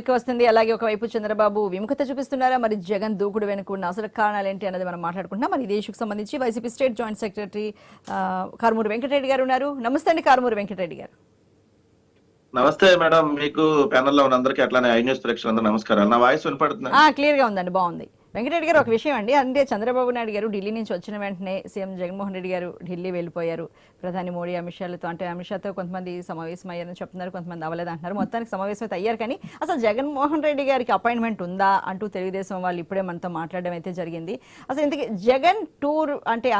ఎక్కువ వస్తుంది. అలాగే ఒకవైపు చంద్రబాబు విముఖత చూపిస్తున్నారా? మరి జగన్ దూకుడు వెనుక ఉన్న అసలు కారణాలు ఏంటి అన్నది మనం మాట్లాడుకుంటున్నాం. మరి ఇదే ఇష్యూకి సంబంధించి YCP state joint secretary Karumuri Venkatareddy గారు ఉన్నారు. నమస్తే అండి కారుమూరి వెంకటరెడ్డి గారు. నమస్తే మేడం. మీకు ప్యానెల్లో ఉన్న అందరికీ అట్లానే ఐ న్యూస్ ప్రేక్షకులందరూ నమస్కారం నా వాయిస్ వినపడుతుంది? క్లియర్గా ఉందండి. బాగుంది. వెంకటరెడ్డి గారు ఒక విషయం అండి. అంటే చంద్రబాబు నాయుడు గారు ఢిల్లీ నుంచి వచ్చిన వెంటనే సీఎం జగన్మోహన్ రెడ్డి గారు ఢిల్లీ వెళ్ళిపోయారు. ప్రధాని మోడీ అమిత్ షాలతో అంటే అమిత్ షాతో కొంతమంది సమావేశం అయ్యారని చెప్తున్నారు కొంతమంది అవ్వలేదు అంటున్నారు మొత్తానికి సమావేశం అయితే అయ్యారు కానీ అసలు జగన్మోహన్ రెడ్డి గారికి అపాయింట్మెంట్ ఉందా అంటూ తెలుగుదేశం వాళ్ళు ఇప్పుడే మనతో మాట్లాడడం అయితే జరిగింది. అసలు ఇంతకీ జగన్ టూర్ అంటే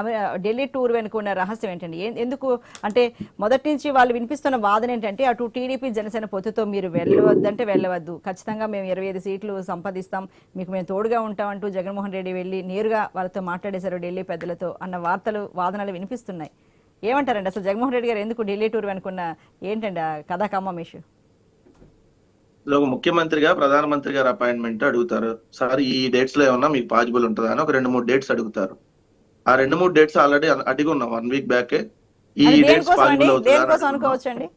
ఢిల్లీ టూర్ వెనుక ఉన్న రహస్యం ఏంటండి? ఎందుకు? అంటే మొదటి నుంచి వాళ్ళు వినిపిస్తున్న వాదన ఏంటంటే అటు టీడీపీ జనసేన పొత్తుతో మీరు వెళ్ళవద్దంటే వెళ్ళవద్దు. ఖచ్చితంగా మేము ఇరవై ఐదు సీట్లు సంపాదిస్తాం మీకు మేము తోడుగా ఉంటాం అంటూ జగన్మోహన్ రెడ్డి వెళ్ళి నేరుగా వాళ్ళతో మాట్లాడేశారు ఢిల్లీ పెద్దలతో అన్న వార్తలు వాదనలు వినిపిస్తున్నాయి. ఏమంటారండి? అసలు జగన్మోహన్ రెడ్డి గారు ఎందుకు ఢిల్లీ టూర్ వెనుకున్న ఏంటండి ఆ కథా కమ్మం ఇష్యూ ఒక ముఖ్యమంత్రిగా ప్రధానమంత్రి గారు అపాయింట్మెంట్ అడుగుతారు. సార్ ఈ డేట్స్లో ఏమన్నా మీకు పాజిబుల్ ఉంటుందా అని ఒక రెండు మూడు డేట్స్ అడుగుతారు. ఆ రెండు మూడు డేట్స్ ఆల్రెడీ అడిగి ఉన్నాం. వన్ వీక్ బ్యాక్ ఈ డేట్స్ పాజిబుల్ అవుతుందా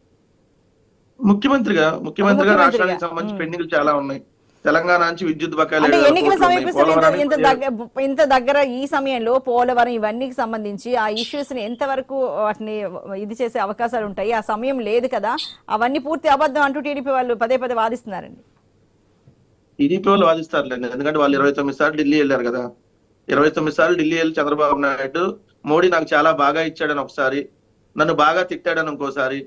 ముఖ్యమంత్రిగా ముఖ్యమంత్రిగా. రాష్ట్రానికి సంబంధించి. పెండింగ్లు చాలా ఉన్నాయి. తెలంగాణ నుంచి విద్యుత్ బకాయిలు ఎన్నికల. సమీపిస్తున్న ఇంత దగ్గర ఇంత దగ్గర ఈ సమయంలో పోలవరం ఇవన్నీకి సంబంధించి ఆ ఇష్యూస్ని ఎంతవరకు వాటిని ఇది చేసే అవకాశాలు ఉంటాయి? ఆ సమయం లేదు కదా. అవన్నీ పూర్తి అబద్ధం అంటూ టీడీపీ వాళ్ళు పదే పదే వాదిస్తున్నారండి. టీడీపీ వాళ్ళు వాదిస్తారులేండి. ఎందుకంటే వాళ్ళు ఇరవై తొమ్మిది సార్లు ఢిల్లీ వెళ్ళారు కదా. ఇరవై తొమ్మిది సార్లు ఢిల్లీ వెళ్ళి చంద్రబాబు నాయుడు మోడీ నాకు చాలా బాగా ఇచ్చాడని ఒకసారి నన్ను బాగా తిట్టాడని ఇంకోసారి.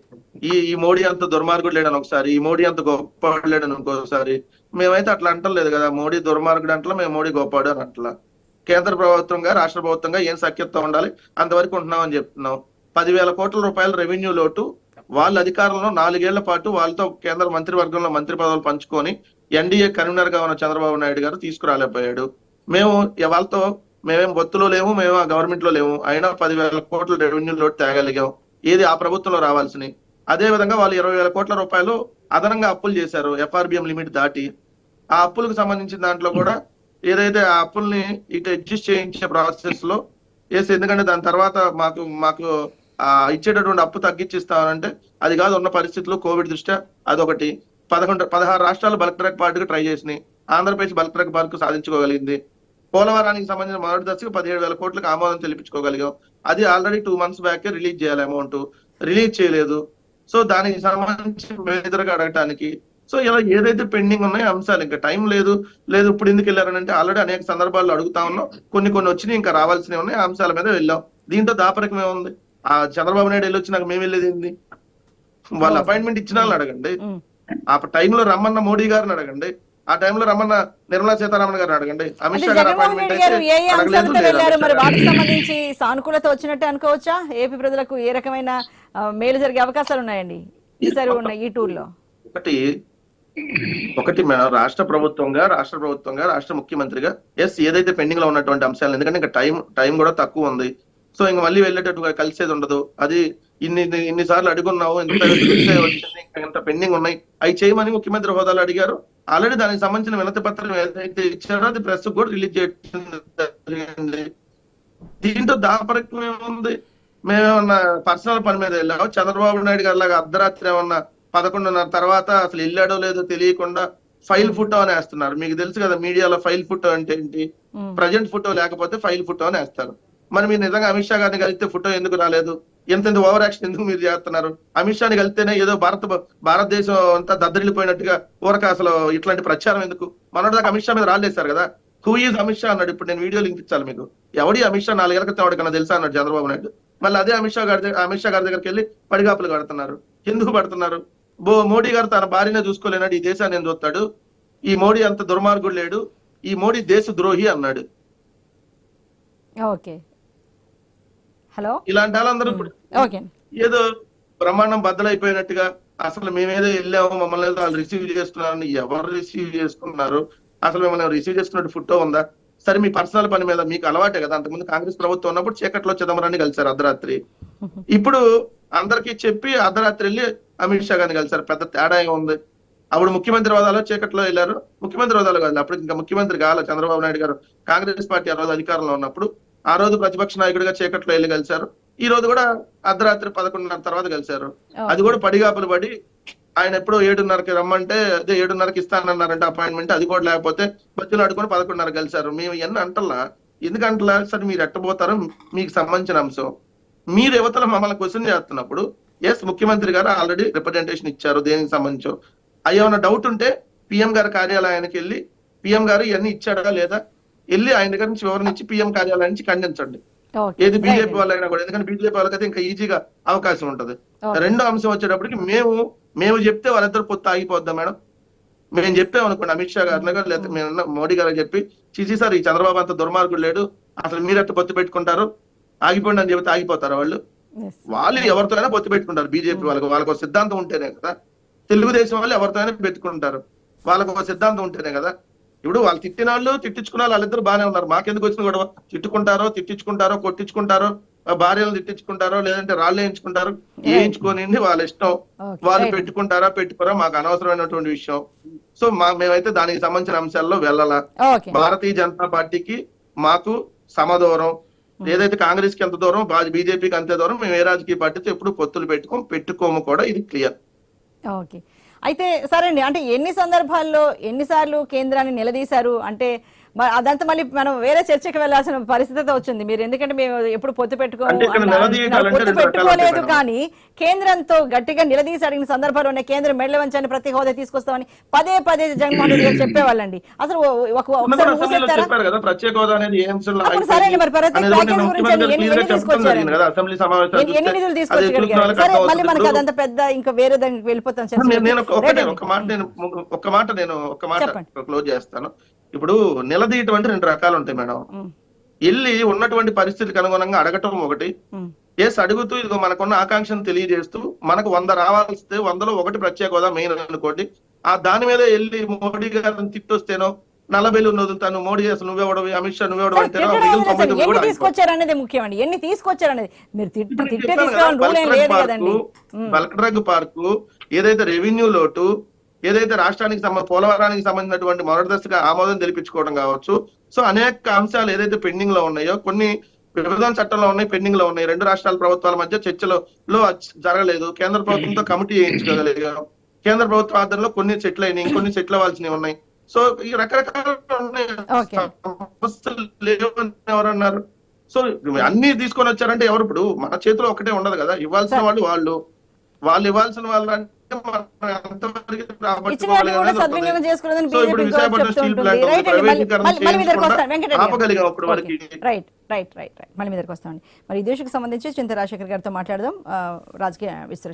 ఈ ఈ మోడీ అంత దుర్మార్గుడు లేడని ఒకసారి ఈ మోడీ అంత గొప్పవాడు లేడని ఇంకోసారి. మేమైతే అట్లా అంటలేదు కదా మోడీ దుర్మార్గుడు అంటలా మేము మోడీ గొప్పవాడు అని అంటలా. కేంద్ర ప్రభుత్వంగా రాష్ట్ర ప్రభుత్వంగా ఏం సఖ్యత ఉండాలి? అంతవరకు ఉంటున్నామని చెప్తున్నాం. పదివేల కోట్ల రూపాయల రెవెన్యూ లోటు వాళ్ళ అధికారంలో నాలుగేళ్ళ పాటు వాళ్ళతో కేంద్ర మంత్రివర్గంలో మంత్రి పదవులు పంచుకొని ఎన్డీఏ కన్వీనర్గా ఉన్న చంద్రబాబు నాయుడు గారు తీసుకురాలేకపోయాడు. మేము వాళ్ళతో మేమేం బొత్తులో లేము మేము గవర్నమెంట్లో లేము. అయినా పదివేల కోట్ల రెవెన్యూ లోటు తేగలిగాం. ఏది ఆ ప్రభుత్వంలో రావాల్సినవి. అదే విధంగా వాళ్ళు ఇరవై వేల కోట్ల రూపాయలు అదనంగా అప్పులు చేశారు ఎఫ్ఆర్బిఎం లిమిట్ దాటి. ఆ అప్పులకు సంబంధించిన దాంట్లో కూడా ఏదైతే ఆ అప్పుల్ని ఇటు అడ్జస్ట్ చేయించే ప్రాసెస్లో వేసి ఎందుకంటే దాని తర్వాత మాకు మాకు ఆ ఇచ్చేటటువంటి అప్పు తగ్గించిస్తామంటే అది కాదు ఉన్న పరిస్థితుల్లో కోవిడ్ దృష్ట్యా అదొకటి. పదకొండు పదహారు రాష్ట్రాలు బల్క్ ట్రక్ పార్టీకి ట్రై చేసినాయి. ఆంధ్రప్రదేశ్ బల్క్ ట్రక్ పార్క్ సాధించుకోగలిగింది. పోలవరానికి సంబంధించిన మొదటి దశకు పదిహేడు వేల కోట్లకు ఆమోదం తెలిపించుకోగలిగాం. అది already two months back release చేయాలి అమౌంట్ రిలీజ్ చేయలేదు. సో దానికి సంబంధించి అడగటానికి. సో ఇలా ఏదైతే పెండింగ్ ఉన్నాయో అంశాలు ఇంకా టైం లేదు. లేదు ఇప్పుడు ఎందుకు వెళ్ళారని అంటే ఆల్రెడీ అనేక సందర్భాల్లో అడుగుతా ఉన్నాం. కొన్ని కొన్ని వచ్చినాయి ఇంకా రావాల్సినవి ఉన్నాయి. అంశాల మీద వెళ్ళాం. దీంట్లో దాపరికం ఏముంది? ఆ చంద్రబాబు నాయుడు వెళ్ళి వచ్చి నాకు మేము వెళ్ళేది ఏంది? వాళ్ళు అపాయింట్మెంట్ ఇచ్చిన వాళ్ళని అడగండి. ఆ టైంలో రమ్మన్న మోడీ గారిని అడగండి. ఆ టైంలో రమ్మన్న నిర్మలా సీతారామన్ గారిని అడగండి. అమిత్ షా గారు గారు గారు. సంబంధించి సానుకూలత వచ్చినట్టే అనుకోవచ్చా? ఏపీ ప్రజలకు ఏ రకమైన మేలు జరిగే అవకాశాలు ఉన్నాయండి? ఈసారి ఉన్న ఈ టూర్లో ఒకటి ఒకటి మేడం రాష్ట్ర ప్రభుత్వంగా రాష్ట్ర ప్రభుత్వంగా రాష్ట్ర ముఖ్యమంత్రిగా ఎస్ ఏదైతే పెండింగ్లో ఉన్నటువంటి అంశాలు ఎందుకంటే ఇంకా టైం టైం కూడా తక్కువ ఉంది. సో ఇంకా మళ్ళీ వెళ్ళేటట్టుగా కలిసేది ఉండదు. అది ఇన్ని ఇన్ని- సార్లు అడుగున్నావు వచ్చింది ఇంత పెండింగ్ ఉన్నాయి. అవి చేయమని ముఖ్యమంత్రి హోదాలో అడిగారు. ఆల్రెడీ దానికి సంబంధించిన వినతి పత్రం ఏదైతే ఇచ్చారో అది ప్రెస్ కూడా రిలీజ్ చేయడం దీంతో దాపరికం ఏముంది? మేమేమన్నా పర్సనల్ పని మీద వెళ్ళాము చంద్రబాబు నాయుడు గారి లాగా అర్ధరాత్రి ఏమన్నా పదకొండున్నర తర్వాత అసలు వెళ్ళాడో లేదో తెలియకుండా ఫైల్ ఫోటో అని వేస్తున్నారు మీకు తెలుసు కదా మీడియాలో ఫైల్ ఫోటో అంటే ఏంటి. ప్రజెంట్ ఫోటో లేకపోతే ఫైల్ ఫోటో అని వేస్తారు మరి మీరు నిజంగా అమిత్ షా గారిని కలిస్తే ఫోటో ఎందుకు రాలేదు? ఎంత ఎంత ఓవర్ యాక్షన్ ఎందుకు మీరు చేస్తున్నారు? అమిత్ షాని కలిస్తేనే ఏదో భారత భారతదేశం అంతా దద్దరిల్లిపోయినట్టుగా ఊరక అసలు ఇట్లాంటి ప్రచారం ఎందుకు? మనోడు దాకా అమిత్ షా మీద రాలేశారు కదా? హూ ఈజ్ అమిత్ షా అన్నాడు. ఇప్పుడు నేను వీడియోలో లింక్ ఇచ్చాలి మీకు. ఎవడి అమిత్ షా నాలుగేళ్ళ క్రితం ఎవరికన్నా తెలుసా అన్నాడు చంద్రబాబు నాయుడు. మళ్ళీ అదే అమిత్ షా గారి అమిత్ షా గారి దగ్గరికి వెళ్ళి పడిగాపులు కడుతున్నారు. ఎందుకు పడుతున్నారు? బో మోడీ గారు తన భార్యనే చూసుకోలేనాడు ఈ దేశాన్ని ఎందుకు చూస్తాడు ఈ మోడీ అంత దుర్మార్గుడు లేడు. ఈ మోడీ దేశ ద్రోహి అన్నాడు. ఓకే. హలో? ఇలాంటి వాళ్ళందరూ ఇప్పుడు ఏదో బ్రహ్మాండం బద్దలైపోయినట్టుగా అసలు మేమేదో వెళ్ళాము మమ్మల్ని వాళ్ళు రిసీవ్ చేసుకున్నారని ఎవరు రిసీవ్ చేసుకున్నారు అసలు మిమ్మల్ని రిసీవ్ చేసుకున్నట్టు ఫోటో ఉందా? సరే మీ పర్సనల్ పని మీద మీకు అలవాటే కదా. అంతకుముందు కాంగ్రెస్ ప్రభుత్వం ఉన్నప్పుడు చీకట్లో చిదంబరాన్ని కలిశారు అర్ధరాత్రి. ఇప్పుడు అందరికీ చెప్పి అర్ధరాత్రి వెళ్ళి అమిత్ షా గారిని కలిశారు. పెద్ద తేడా ఉంది. అప్పుడు ముఖ్యమంత్రి హోదాలో చీకట్లో వెళ్ళారు. ముఖ్యమంత్రి హోదాలో కాదు అప్పుడు ఇంకా ముఖ్యమంత్రి కాల చంద్రబాబు నాయుడు గారు కాంగ్రెస్ పార్టీ ఆ రోజు అధికారంలో ఉన్నప్పుడు ఆ రోజు ప్రతిపక్ష నాయకుడిగా చీకట్లో వెళ్ళి కలిశారు ఈ రోజు కూడా అర్ధరాత్రి పదకొండున్నర తర్వాత కలిశారు అది కూడా పడిగాపులు పడి ఆయన ఎప్పుడో ఏడున్నరకి రమ్మంటే అదే ఏడున్నరకి ఇస్తానన్నారంటే అపాయింట్మెంట్ అది కూడా లేకపోతే బస్సులు అడుకొని పదకొండున్నర కలిసారు మేము ఎన్ని అంటలా ఎందుకు అంటలా సరే మీరు ఎట్టబోతారో మీకు సంబంధించిన అంశం. మీరు యువతల మమ్మల్ని క్వశ్చన్ చేస్తున్నప్పుడు ఎస్ ముఖ్యమంత్రి గారు ఆల్రెడీ రిప్రజెంటేషన్ ఇచ్చారు దేనికి సంబంధించో. అయ్యేమన్నా డౌట్ ఉంటే పిఎం గారి కార్యాలయానికి వెళ్ళి పిఎం గారు ఇవన్నీ ఇచ్చాడా లేదా? వెళ్ళి ఆయన దగ్గర నుంచి వివరణ ఇచ్చి పిఎం కార్యాలయం నుంచి ఖండించండి. ఏది బీజేపీ వాళ్ళైనా కూడా ఎందుకంటే బీజేపీ వాళ్ళకైతే ఇంకా ఈజీగా అవకాశం ఉంటది. రెండో అంశం వచ్చేటప్పటికి మేము మేము చెప్తే వాళ్ళిద్దరు పొత్తు ఆగిపోద్దా మేడం? మేము చెప్పాం అనుకోండి అమిత్ షా గారిని కానీ లేకపోతే మేము మోడీ గారికి చెప్పి చిసి సార్ ఈ చంద్రబాబు అంత దుర్మార్గుడు లేడు అసలు మీరు ఎట్ట పొత్తు పెట్టుకుంటారు? ఆగిపోండి అని చెబితే ఆగిపోతారు వాళ్ళు. వాళ్ళు ఎవరితోనైనా పొత్తు పెట్టుకుంటారు బీజేపీ వాళ్ళకి. వాళ్ళకి ఒక సిద్ధాంతం ఉంటేనే కదా. తెలుగుదేశం వాళ్ళు ఎవరితోనైనా పెట్టుకుంటారు. వాళ్ళకి ఒక సిద్ధాంతం ఉంటేనే కదా. ఇప్పుడు వాళ్ళు తిట్టిన వాళ్ళు తిట్టించుకున్న వాళ్ళు వాళ్ళిద్దరు బాగానే ఉన్నారు. మాకెందుకు వచ్చిన గొడవ? తిట్టుకుంటారో తిట్టించుకుంటారో కొట్టించుకుంటారో భార్యలు తిట్టించుకుంటారో లేదంటే రాళ్ళు వేయించుకుంటారు వేయించుకొని వాళ్ళ ఇష్టం. వాళ్ళు. పెట్టుకుంటారా పెట్టుకోరా మాకు అనవసరమైనటువంటి విషయం. సో మా మేమైతే దానికి సంబంధించిన అంశాల్లో వెళ్ళాలా. భారతీయ జనతా పార్టీకి మాకు సమదూరం. ఏదైతే కాంగ్రెస్కి ఎంత దూరం బీజేపీకి అంతే దూరం మేము ఏ రాజకీయ పార్టీతో ఎప్పుడు పొత్తులు పెట్టుకోం పెట్టుకోము కూడా ఇది క్లియర్. ఓకే. అయితే సరే అండి అంటే ఎన్ని సందర్భాల్లో ఎన్నిసార్లు కేంద్రాన్ని నిలదీశారు? అంటే అదంతా మళ్ళీ మనం వేరే చర్చకి వెళ్ళాల్సిన పరిస్థితి వచ్చింది. మీరు ఎందుకంటే మేము ఎప్పుడు పొత్తు పెట్టుకోము రకాలు పెట్టుకోలేదు. కానీ కేంద్రంతో గట్టిగా నిలదీసి అడిగిన సందర్భాలు ఉన్నాయి కేంద్రం మెడల వంచాన్ని ప్రతి హోదా తీసుకొస్తామని పదే పదే జగన్మోహన్ రెడ్డి గారు చెప్పేవాళ్ళండి. అసలు సరే మరి ప్రతి ప్యాకేజ్ గురించి ఎన్ని- నిధులు వాళ్ళకి సరే మళ్ళీ మనకి. అదంతా పెద్ద ఇంకా వేరే దానికి వెళ్ళిపోతాం నేను- ఒక- మాట నేను ఒక మాట నేను ఒక మాట. క్లోజ్ చేస్తాను. ఇప్పుడు నిలదీయటం అంటే రెండు రకాలు ఉంటాయి మేడం. వెళ్ళి ఉన్నటువంటి పరిస్థితికి అనుగుణంగా అడగటం ఒకటి. ఎస్ అడుగుతూ ఇదిగో మనకున్న ఆకాంక్షను తెలియజేస్తూ మనకు వంద రావాల్స్తే వందలో ఒకటి ప్రత్యేక హోదా మెయిన్ అనుకోండి. ఆ దాని మీద వెళ్ళి మోడీ గారిని తిట్టొస్తేనో నలభైలు వదులుతాను మోడీ అసలు నువ్వెవడవి అమిత్ షా తొమ్మిది ఎన్ని. తీసుకొచ్చారనేది ముఖ్యమండి ఎన్ని తీసుకొచ్చారనేది మీరు తిట్టి తీసుకోవాలని రూల్ ఏం లేదు కదండి. బల్క్ డ్రగ్ పార్కు ఏదైతే రెవెన్యూ లోటు ఏదైతే రాష్ట్రానికి సంబంధ పోలవరానికి సంబంధించినటువంటి మొదటి దశగా ఆమోదం తెలిపించుకోవడం కావచ్చు. సో అనేక అంశాలు ఏదైతే పెండింగ్లో ఉన్నాయో కొన్ని విభజన చట్టంలో ఉన్నాయి పెండింగ్లో ఉన్నాయి. రెండు రాష్ట్రాల ప్రభుత్వాల మధ్య చర్చలో జరగలేదు. కేంద్ర ప్రభుత్వంతో కమిటీ చేయించుకోగలిగాం కేంద్ర ప్రభుత్వ ఆధ్వర్యంలో కొన్ని సెటిల్ అయినాయి ఇంకొన్ని సెటిల్ అవ్వాల్సినవి ఉన్నాయి. సో ఈ రకరకాల. సమస్యలు ఎవరన్నారు? సో అన్ని తీసుకొని వచ్చారంటే ఎవరు ఇప్పుడు మన చేతిలో ఒకటే ఉండదు కదా. ఇవ్వాల్సిన వాళ్ళు వాళ్ళు. వాళ్ళు ఇవ్వాల్సిన వాళ్ళు రైట్ రైట్ రైట్ రైట్ మళ్ళీ వస్తామండి. మరి ఈ దేశకు సంబంధించి చింత రాజశేఖర్ గారితో మాట్లాడదాం. రాజకీయ విశ్లేషణ